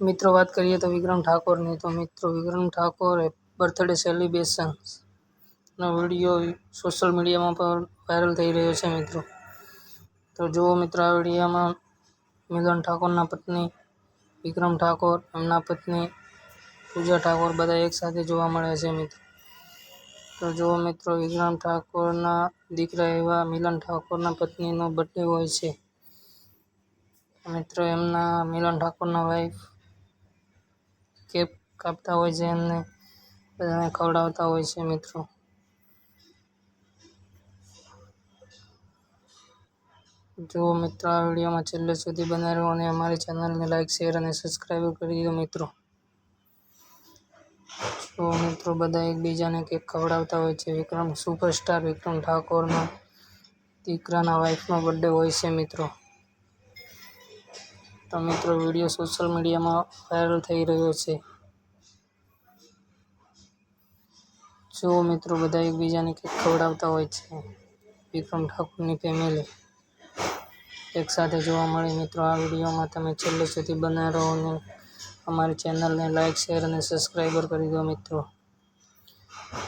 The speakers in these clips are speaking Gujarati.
મિત્રો, વાત કરીએ તો વિક્રમ ઠાકોરની. તો મિત્રો, વિક્રમ ઠાકોર બર્થડે સેલિબ્રેશનનો વીડિયો સોશિયલ મીડિયામાં પણ વાયરલ થઈ રહ્યો છે મિત્રો. તો જુઓ મિત્રો, આ વિડીયોમાં મિલન ઠાકોરના પત્ની, વિક્રમ ઠાકોર, એમના પત્ની, પૂજા ઠાકોર બધા એકસાથે જોવા મળે છે મિત્રો. તો જુઓ મિત્રો, વિક્રમ ઠાકોરના દીકરા એવા મિલન ઠાકોરના પત્નીનો બર્થડે હોય છે. મિત્રો, એમના મિલન ઠાકોરના વાઈફ કેક કાપતા હોય છે એમને, બધાને ખવડાવતા હોય છે મિત્રો. જો મિત્રો આ વિડીયોમાં છેલ્લે સુધી બનાવ્યો અને અમારી ચેનલને લાઇક શેર અને સબસ્ક્રાઈબ કરી દીધો મિત્રો. જો મિત્રો બધા એકબીજાને કેક ખવડાવતા હોય છે, વિક્રમ સુપરસ્ટાર વિક્રમ ઠાકોરના, દીકરાના વાઇફનો બર્થડે હોય છે મિત્રો. તો મિત્રો વીડિયો સોશિયલ મીડિયામાં વાયરલ થઈ રહ્યો છે. જો મિત્રો, બધા એકબીજાને કેક ખવડાવતા હોય છે. વિક્રમ ઠાકોરની ફેમિલી એકસાથે જોવા મળે. મિત્રો, આ વિડીયોમાં તમે છેલ્લે સુધી બનાવી રહો અને અમારી ચેનલને લાઇક શેર અને સબસ્ક્રાઈબર કરી દો મિત્રો.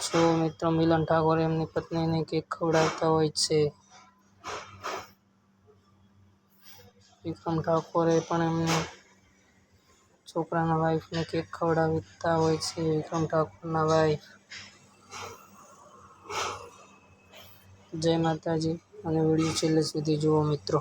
જો મિત્રો, મિલન ઠાકોર એમની પત્નીને કેક ખવડાવતા હોય છે. વિક્રમ ઠાકોરે પણ એમને છોકરાના વાઈફને કેક ખવડાવતા હોય છે વિક્રમ ઠાકોરના વાઈફ જય માતાજી. અને વીડિયો છેલ્લે સુધી જુઓ મિત્રો.